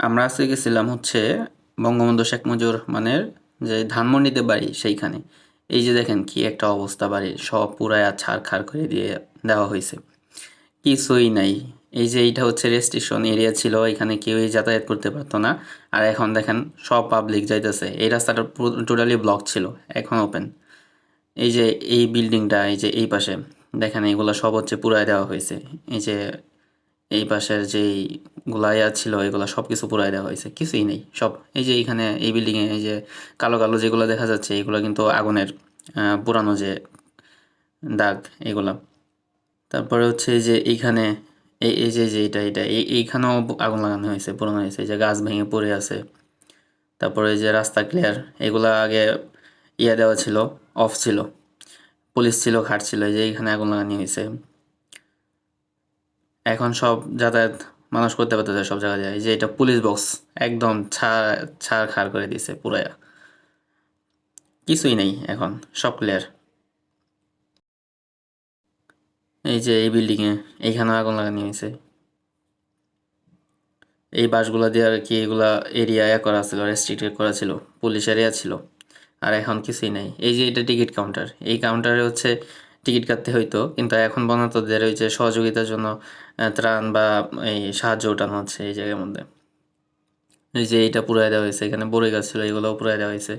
আমরা আজকে গেছিলাম হচ্ছে বঙ্গবন্ধু শেখ মুজিবুর রহমানের যে ধানমন্ডিতে বাড়ি সেইখানে। এই যে দেখেন কি একটা অবস্থা বাড়ির, সব পুরায়া ছাড় খাড় করে দিয়ে দেওয়া হয়েছে। কিছুই নাই। এই যে এইটা হচ্ছে রেস্ট্রিকশন এরিয়া ছিল, এখানে কেউই যাতায়াত করতে পারতো না। আর এখন দেখেন সব পাবলিক যাইতেছে। এই রাস্তাটা টোটালি ব্লক ছিল, এখন ওপেন এই যে এই বিল্ডিংটা এই যে এই পাশে, দেখেন এগুলো সব হচ্ছে পুরাই দেওয়া হয়েছে। এই যে এই পাশের যেই গুলাইয়া ছিল, এগুলো সব কিছু পুরাই দেওয়া হয়েছে, কিছুই নেই, সব। এই যে এইখানে এই বিল্ডিংয়ে এই যে কালো কালো যেগুলো দেখা যাচ্ছে, এগুলো কিন্তু আগুনের পুরানো যে দাগ, এগুলা। তারপরে হচ্ছে এই যে এইখানে, এই এই যে যে এটা এটা এই, এইখানেও আগুন লাগানো হয়েছে, পুরানো হয়েছে যে গাছ ভেঙে পড়ে আছে। তারপরে এই যে রাস্তা ক্লিয়ার এগুলা আগে ইয়া দেওয়া ছিল অফ ছিল পুলিশ ছিল খাট ছিল, এই যে এইখানে আগুন লাগানো হয়েছে। এখন সব যাতায়াত মানুষ করতে পারতেছে সব জায়গায় যায়। যে এটা পুলিশ বক্স একদম ছাড় ছাড় খাড় করে দিছে পুরায়া কিছুই নেই এখন, সব ক্লিয়ার এই যে এই বিল্ডিংয়ে এইখানেও আগুন লাগানো হয়েছে। এই বাসগুলা দিয়ে আর কি এগুলা এরিয়া করা ছিল রেস্ট্রিক্টেড করা ছিল পুলিশ এরিয়া ছিল। আর এখন কিছুই নাই। এই যে এটা টিকিট কাউন্টার এই কাউন্টারে হচ্ছে টিকিট কাটতে হইতো। কিন্তু এখন বনাতদের ওই যে সহযোগিতার জন্য ত্রাণ বা এই সাহায্য ওঠানো হচ্ছে এই জায়গার মধ্যে। এই যে এইটা পুরাই দেওয়া হয়েছে, এখানে বড়ই গাছ ছিল, এগুলোও পুরাই দেওয়া হয়েছে।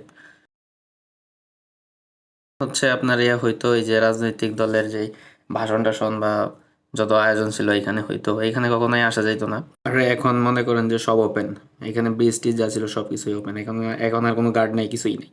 হচ্ছে আপনার ইয়া হইতো, এই যে রাজনৈতিক দলের যে ভাষণ টাষণ বা যত আয়োজন ছিল এখানে হইতো। এখানে কখনোই আসা যাইতো না। আর এখন মনে করেন যে সব ওপেন এখানে ব্রিজ যা ছিল সব কিছুই ওপেন এখন এখন আর কোনো গার্ড নেই, কিছুই নেই।